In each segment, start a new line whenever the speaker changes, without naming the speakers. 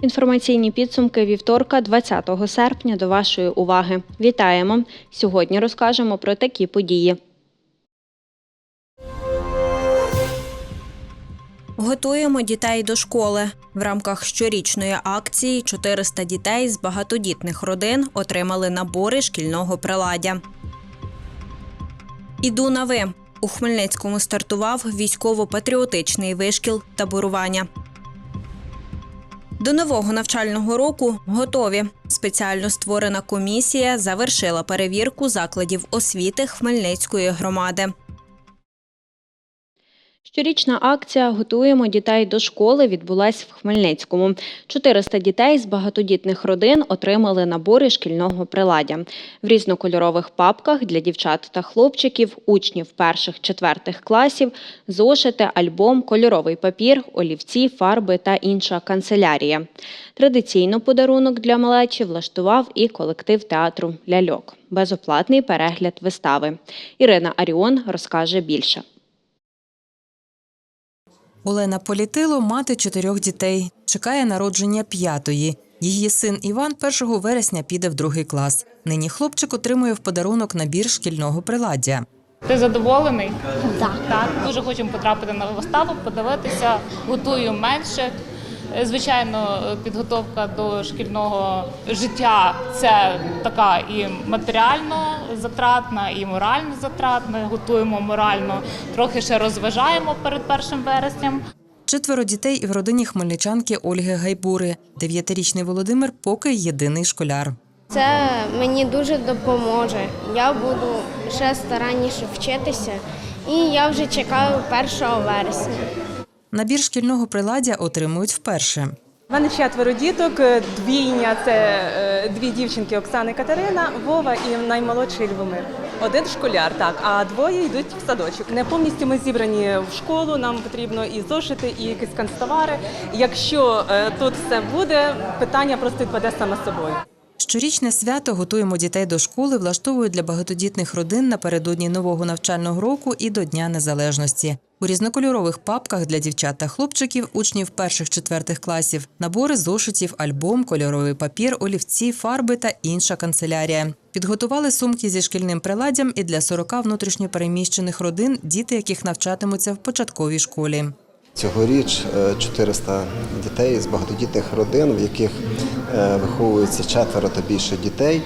Інформаційні підсумки вівторка, 20 серпня, до вашої уваги. Вітаємо! Сьогодні розкажемо про такі події. Готуємо дітей до школи. В рамках щорічної акції 400 дітей з багатодітних родин отримали набори шкільного приладдя. Іду на ви. У Хмельницькому стартував військово-патріотичний вишкіл таборування. До нового навчального року готові. Спеціально створена комісія завершила перевірку закладів освіти Хмельницької громади. Щорічна акція Готуємо дітей до школи відбулась в Хмельницькому. 400 дітей з багатодітних родин отримали набори шкільного приладдя. В різнокольорових папках для дівчат та хлопчиків, учнів перших-четвертих класів, зошити, альбом, кольоровий папір, олівці, фарби та інша канцелярія. Традиційно подарунок для малечі влаштував і колектив театру Ляльок. Безоплатний перегляд вистави. Ірина Аріон розкаже більше.
Олена Політило – мати чотирьох дітей. Чекає народження п'ятої. Її син Іван 1 вересня піде в другий клас. Нині хлопчик отримує в подарунок набір шкільного приладдя.
Ти задоволений?
Так.
Так. Дуже хочемо потрапити на виставу, подивитися, готую менше. Е, Звичайно, е, підготовка до шкільного життя це така і матеріально затратна, і морально затратна. Готуємо морально, трохи ще розважаємо перед першим вересням.
Четверо дітей і в родині хмельничанки Ольги Гайбури. Дев'ятирічний Володимир поки єдиний школяр.
Це мені дуже допоможе. Я буду ще старанніше вчитися, і я вже чекаю 1 вересня.
Набір шкільного приладдя отримують вперше.
У мене четверо діток, е, двійня це е, дві дівчинки Оксана і Катерина, Вова і наймолодший Любомир. Один школяр, так, а двоє йдуть в садочок. Не повністю ми зібрані в школу, нам потрібно і зошити, і якісь канцтовари. Якщо е, тут все буде, питання просто відпаде саме собою.
Щорічне свято готуємо дітей до школи, влаштовують для багатодітних родин напередодні нового навчального року і до Дня Незалежності. У різнокольорових папках для дівчат та хлопчиків, учнів перших-четвертих класів, набори зошитів, альбом, кольоровий папір, олівці, фарби та інша канцелярія. Підготували сумки зі шкільним приладдям і для 40 внутрішньопереміщених родин, діти яких навчатимуться в початковій школі.
Цьогоріч е, 400 дітей з багатодітних родин, в яких е, виховується четверо та більше дітей.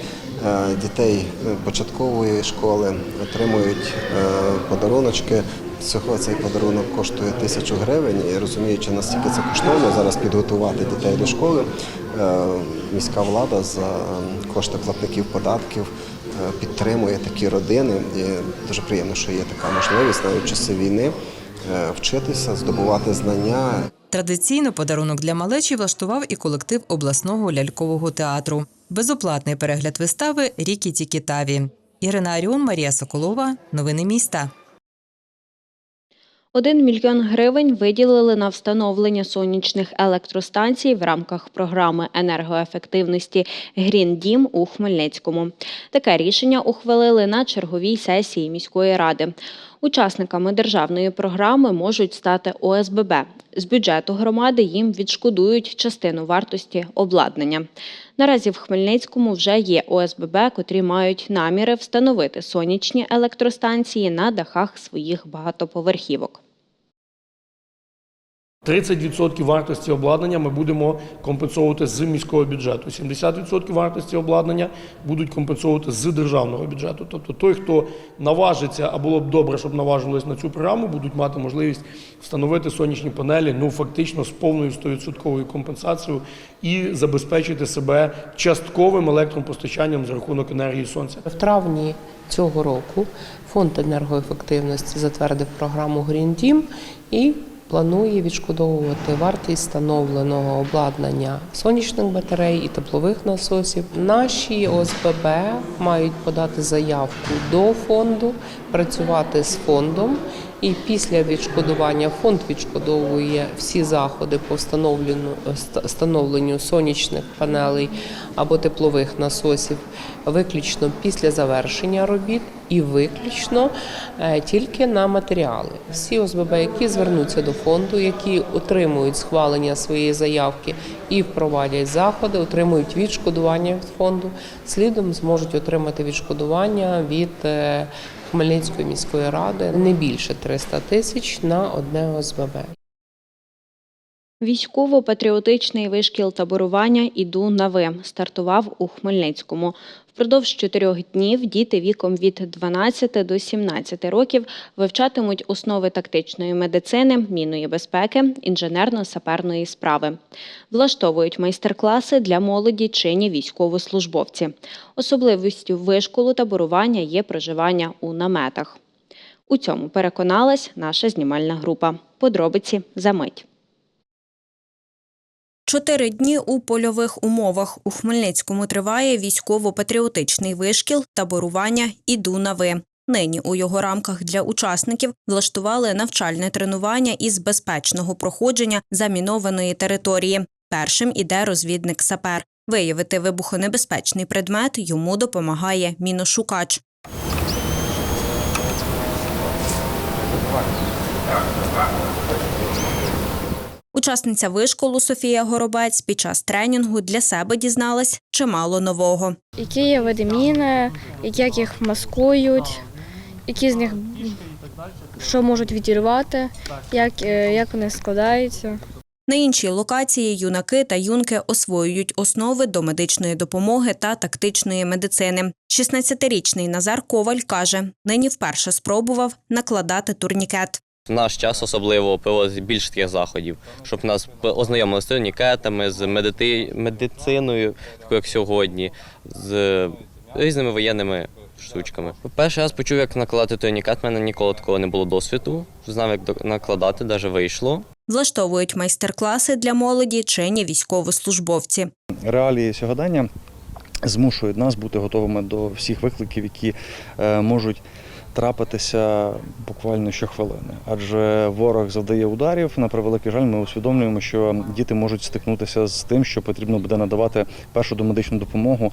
Е, Дітей е, початкової школи отримують е, подаруночки. Всього цей подарунок коштує тисячу гривень. І розуміючи, наскільки це коштовно зараз підготувати дітей до школи, е, міська влада за е, кошти платників податків е, підтримує такі родини. І дуже приємно, що є така можливість навіть в часи війни е, вчитися, здобувати знання.
Традиційно подарунок для малечі влаштував і колектив обласного лялькового театру. Безоплатний перегляд вистави Рікі Тікітаві. Ірина Аріон, Марія Соколова. Новини міста.
Один мільйон гривень виділили на встановлення сонячних електростанцій в рамках програми енергоефективності Грін Дім у Хмельницькому. Таке рішення ухвалили на черговій сесії міської ради. Учасниками державної програми можуть стати ОСББ. З бюджету громади їм відшкодують частину вартості обладнання. Наразі в Хмельницькому вже є ОСББ, котрі мають наміри встановити сонячні електростанції на дахах своїх багатоповерхівок.
30% вартості обладнання ми будемо компенсовувати з міського бюджету. 70% вартості обладнання будуть компенсовувати з державного бюджету. Тобто той, хто наважиться, а було б добре, щоб наважились на цю програму, будуть мати можливість встановити сонячні панелі, ну фактично з повною 100% компенсацією і забезпечити себе частковим електропостачанням за рахунок енергії сонця.
В травні цього року фонд енергоефективності затвердив програму Green Team і планує відшкодовувати вартість встановленого обладнання сонячних батарей і теплових насосів. Наші ОСББ мають подати заявку до фонду, працювати з фондом І після відшкодування фонд відшкодовує всі заходи по встановленню, ст- встановленню сонячних панелей або теплових насосів виключно після завершення робіт і виключно е, тільки на матеріали. Всі ОСББ, які звернуться до фонду, які отримують схвалення своєї заявки і впровадять заходи, отримують відшкодування від фонду, слідом зможуть отримати відшкодування від е, Хмельницької міської ради не більше 300 тисяч на одне ОСББ.
Військово-патріотичний вишкіл таборування «Іду на ви» стартував у Хмельницькому. Впродовж чотирьох днів діти віком від 12 до 17 років вивчатимуть основи тактичної медицини, мінної безпеки, інженерно-саперної справи. Влаштовують майстер-класи для молоді чинні військовослужбовці. Особливістю вишколу таборування є проживання у наметах. У цьому переконалась наша знімальна група. Подробиці за мить. Чотири дні у польових умовах у Хмельницькому триває військово-патріотичний вишкіл таборування «Іду на ви». Нині у його рамках для учасників влаштували навчальне тренування із безпечного проходження замінованої території. Першим іде розвідник сапер. Виявити вибухонебезпечний предмет йому допомагає міношукач. Учасниця вишколу Софія Горобець під час тренінгу для себе дізналась чимало нового.
Які є види міни, як їх маскують, які з них що можуть відірвати, як, е, як вони складаються.
На іншій локації юнаки та юнки освоюють основи до медичної допомоги та тактичної медицини. 16-річний Назар Коваль каже, нині вперше спробував накладати турнікет.
В наш час особливо проводити більше таких заходів, щоб нас ознайомили з турнікетами, з медити... медициною, такою як сьогодні, з різними воєнними штучками. Перший раз почув, як накладати турнікет, в мене ніколи такого не було досвіду. Знав, як до- накладати, навіть вийшло.
Влаштовують майстер-класи для молоді чинні військовослужбовці.
реалії сьогодення змушують нас бути готовими до всіх викликів, які е, можуть трапитися буквально щохвилини. Адже ворог завдає ударів. На превеликий жаль, ми усвідомлюємо, що діти можуть стикнутися з тим, що потрібно буде надавати першу домедичну допомогу.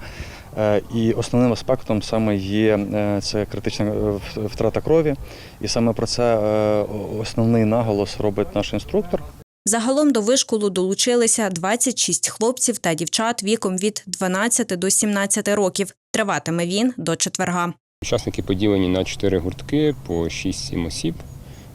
Е, І основним аспектом саме є е, це критична е, втрата крові. І саме про це основний наголос робить наш інструктор.
Загалом до вишколу долучилися 26 хлопців та дівчат віком від 12 до 17 років. Триватиме він до четверга.
Учасники поділені на чотири гуртки по 6-7 осіб.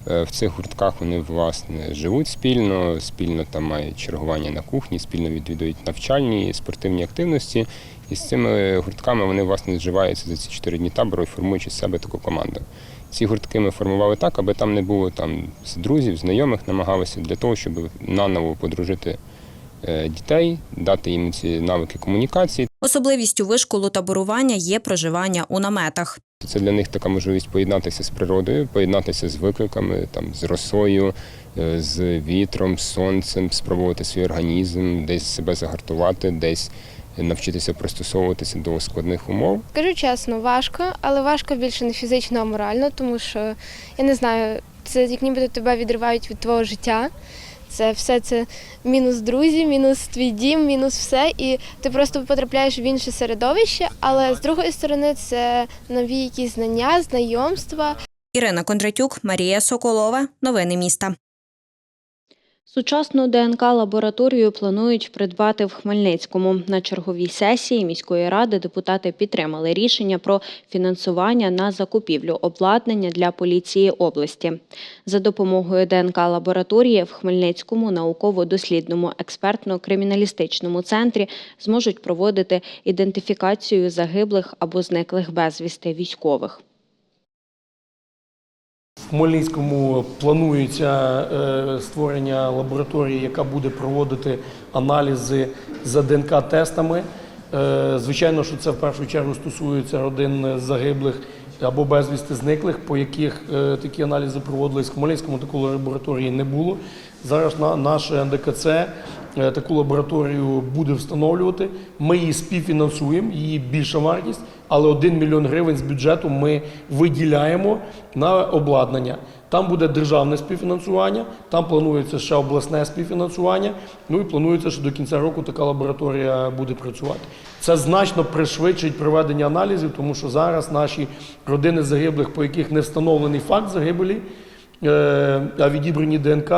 Е, В цих гуртках вони власне живуть спільно, спільно там мають чергування на кухні, спільно відвідують навчальні спортивні активності. І з цими гуртками вони власне зживаються за ці чотири дні табору і формують із себе таку команду. Ці гуртки ми формували так, аби там не було там друзів, знайомих, намагалися для того, щоб наново подружити е, дітей, дати їм ці навики комунікації.
Особливістю вишколу таборування є проживання у наметах.
Це для них така можливість поєднатися з природою, поєднатися з викликами, там, з росою, е, з вітром, з сонцем, спробувати свій організм, десь себе загартувати, десь навчитися пристосовуватися до складних умов.
Скажу чесно, важко, але важко більше не фізично, а морально, тому що я не знаю, це як ніби тебе відривають від твого життя. Це все це мінус друзі, мінус твій дім, мінус все. І ти просто потрапляєш в інше середовище, але з другої сторони це нові якісь знання, знайомства.
Ірина Кондратюк, Марія Соколова. Новини міста. Сучасну ДНК-лабораторію планують придбати в Хмельницькому. На черговій сесії міської ради депутати підтримали рішення про фінансування на закупівлю обладнання для поліції області. За допомогою ДНК-лабораторії в Хмельницькому науково-дослідному експертно-криміналістичному центрі зможуть проводити ідентифікацію загиблих або зниклих безвісти військових.
Хмельницькому планується е, створення лабораторії, яка буде проводити аналізи за ДНК-тестами. Е, Звичайно, що це в першу чергу стосується родин загиблих або безвісти зниклих, по яких е, такі аналізи проводились в Хмельницькому, такої лабораторії не було. Зараз на наше НДКЦ таку лабораторію буде встановлювати. Ми її співфінансуємо, її більша вартість, але 1 мільйон гривень з бюджету ми виділяємо на обладнання. Там буде державне співфінансування, там планується ще обласне співфінансування. Ну і планується, що до кінця року така лабораторія буде працювати. Це значно пришвидшить проведення аналізів, тому що зараз наші родини загиблих, по яких не встановлений факт загибелі, е, а відібрані ДНК,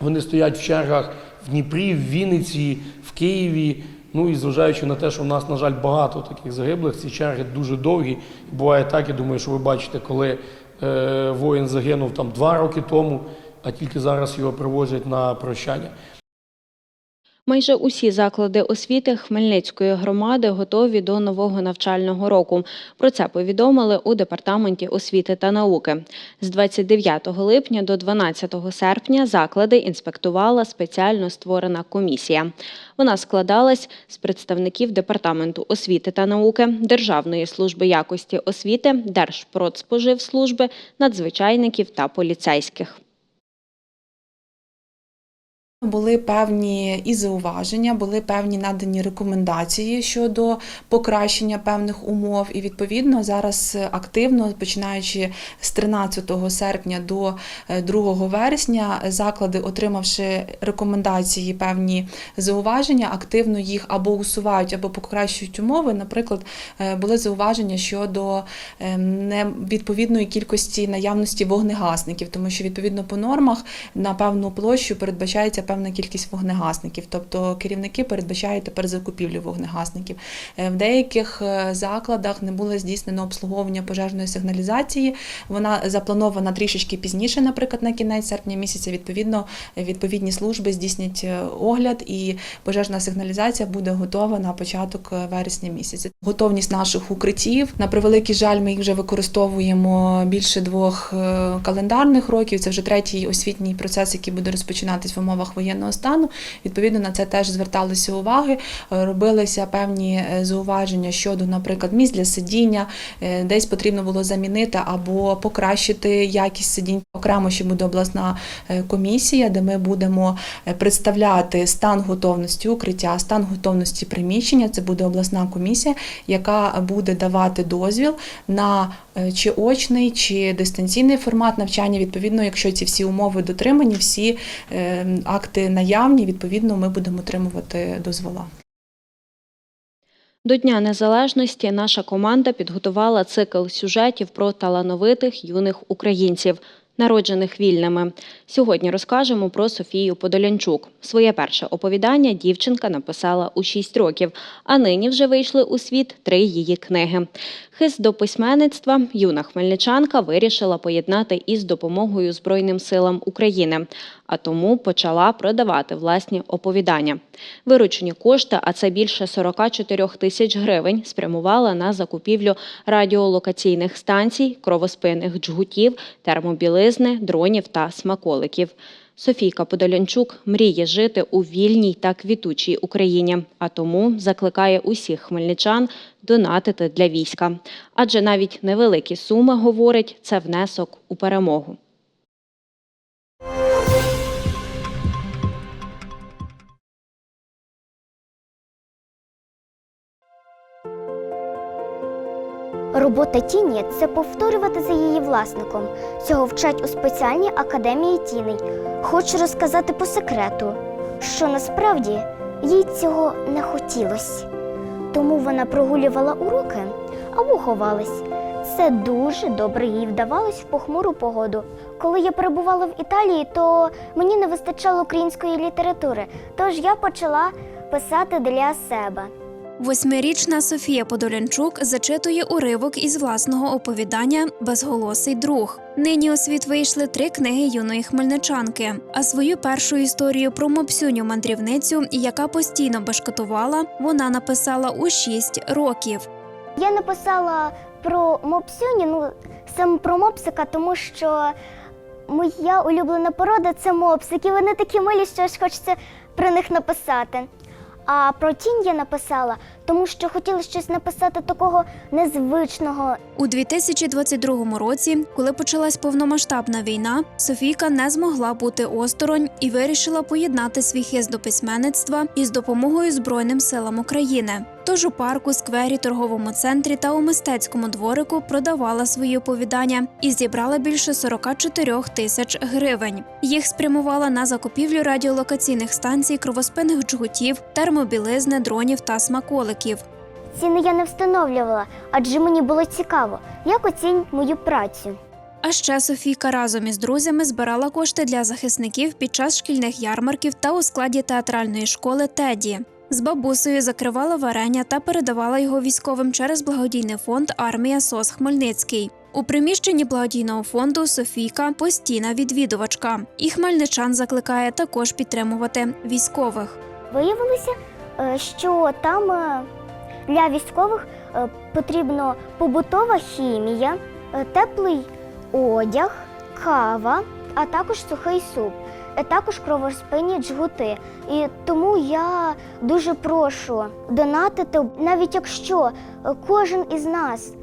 вони стоять в чергах в Дніпрі, в Вінниці, в Києві. Ну і зважаючи на те, що в нас, на жаль, багато таких загиблих, ці черги дуже довгі. Буває так, я думаю, що ви бачите, коли е, воїн загинув там два роки тому, а тільки зараз його привозять на прощання.
Майже усі заклади освіти Хмельницької громади готові до нового навчального року. Про це повідомили у департаменті освіти та науки. З 29 липня до 12 серпня заклади інспектувала спеціально створена комісія. Вона складалась з представників департаменту освіти та науки, Державної служби якості освіти, Держпродспоживслужби, надзвичайників та поліцейських.
Були певні і зауваження, були певні надані рекомендації щодо покращення певних умов. І відповідно зараз активно, починаючи з 13 серпня до е, 2 вересня, заклади, отримавши рекомендації, певні зауваження, активно їх або усувають, або покращують умови. Наприклад, е, були зауваження щодо е, невідповідної кількості наявності вогнегасників, тому що відповідно по нормах на певну площу передбачається певна кількість вогнегасників. Тобто керівники передбачають тепер закупівлю вогнегасників. Е, В деяких е, закладах не було здійснено обслуговування пожежної сигналізації. Вона запланована трішечки пізніше, наприклад, на кінець серпня місяця. Відповідно, відповідні служби здійснять е, огляд, і пожежна сигналізація буде готова на початок вересня місяця. Готовність наших укриттів на превеликий жаль, ми їх вже використовуємо більше двох календарних років. Це вже третій освітній процес, який буде розпочинатись в умовах воєнного стану. Відповідно на це теж зверталися уваги, е, робилися певні е, зауваження щодо, наприклад, місць для сидіння, е, десь потрібно було замінити або покращити якість сидінь. Окремо ще буде обласна комісія, де ми будемо представляти стан готовності укриття, стан готовності приміщення. Це буде обласна комісія, яка буде давати дозвіл на чи очний, чи дистанційний формат навчання. Відповідно, якщо ці всі умови дотримані, всі е, акти наявні, відповідно, ми будемо отримувати дозвола.
До Дня Незалежності наша команда підготувала цикл сюжетів про талановитих юних українців, народжених вільними. Сьогодні розкажемо про Софію Подолянчук. Своє перше оповідання дівчинка написала у 6 років, а нині вже вийшли у світ три її книги. Хист до письменництва юна хмельничанка вирішила поєднати із допомогою Збройним силам України, а тому почала продавати власні оповідання. Виручені кошти, а це більше 44 тисяч гривень, спрямувала на закупівлю радіолокаційних станцій, кровоспинних джгутів, термобілизни, дронів та смаколиків. Софійка Подолянчук мріє жити у вільній та квітучій Україні, а тому закликає усіх хмельничан донатити для війська. Адже навіть невеликі суми, говорить, це внесок у перемогу.
Робота тіні це повторювати за її власником. Цього вчать у спеціальній академії тіней. Хочу розказати по секрету, що насправді їй цього не хотілося. Тому вона прогулювала уроки або ховалась. Це дуже добре їй вдавалось в похмуру погоду. Коли я перебувала в Італії, то мені не вистачало української літератури, тож я почала писати для себе.
Восьмирічна Софія Подолянчук зачитує уривок із власного оповідання Безголосий друг. Нині у світ вийшли три книги юної хмельничанки. А свою першу історію про мопсюню мандрівницю, яка постійно бешкетувала, вона написала у шість років.
Я написала про мопсюні, ну саме про мопсика, тому що моя улюблена порода це мопсики. Вони такі милі, що аж хочеться про них написати. А про тінь я написала, тому що хотіли щось написати такого незвичного.
У У 2022 році, коли почалась повномасштабна війна, Софійка не змогла бути осторонь і вирішила поєднати свій хист до письменництва із допомогою Збройним силам України. Тож у парку, сквері, торговому центрі та у мистецькому дворику продавала свої оповідання і зібрала більше 44 тисяч гривень. Їх спрямувала на закупівлю радіолокаційних станцій, кровоспинних джгутів, термобілизни, дронів та смаколиків.
Ціни я не встановлювала, адже мені було цікаво, як оцінять мою працю.
А ще Софійка разом із друзями збирала кошти для захисників під час шкільних ярмарків та у складі театральної школи Теді. З бабусею закривала варення та передавала його військовим через благодійний фонд Армія СОС Хмельницький. У приміщенні благодійного фонду Софійка постійна відвідувачка. І хмельничан закликає також підтримувати військових.
Виявилося, е, що там е, для військових е, потрібна побутова хімія, е, теплий одяг, кава, а також сухий суп, е, також кровоспинні джгути. І тому я дуже прошу донатити, навіть якщо кожен із нас,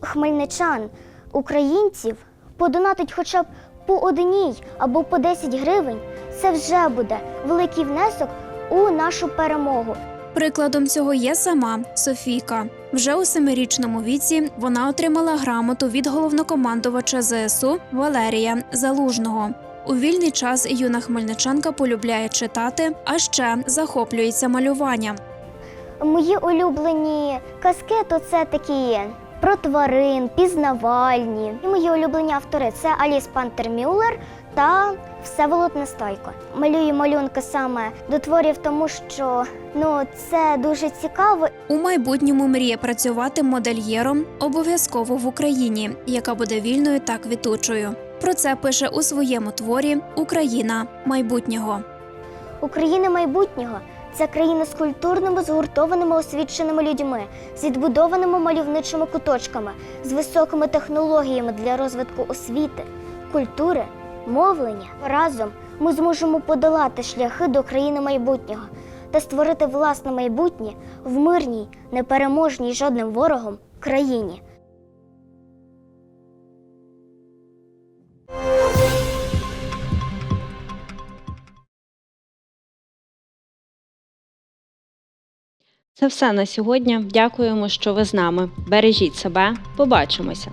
хмельничан, українців, подонатить хоча б по одній або по 10 гривень, це вже буде великий внесок у нашу перемогу.
Прикладом цього є сама Софійка. Вже у семирічному віці вона отримала грамоту від головнокомандувача ЗСУ Валерія Залужного. У вільний час юна хмельничанка полюбляє читати, а ще захоплюється малюванням.
Мої улюблені казки то це такі про тварин, пізнавальні. І мої улюблені автори це Аліс Пантер Мюллер та Всеволод Нестайко. Малюю малюнки саме до творів, тому що ну це дуже цікаво.
У майбутньому мріє працювати модельєром обов'язково в Україні, яка буде вільною та квітучою. Про це пише у своєму творі Україна майбутнього.
Україна майбутнього це країна з культурними, згуртованими, освіченими людьми, з відбудованими мальовничими куточками, з високими технологіями для розвитку освіти, культури, мовлення. Разом ми зможемо подолати шляхи до країни майбутнього та створити власне майбутнє в мирній, непереможній жодним ворогом країні.
Це все на сьогодні. Дякуємо, що ви з нами. Бережіть себе. Побачимося.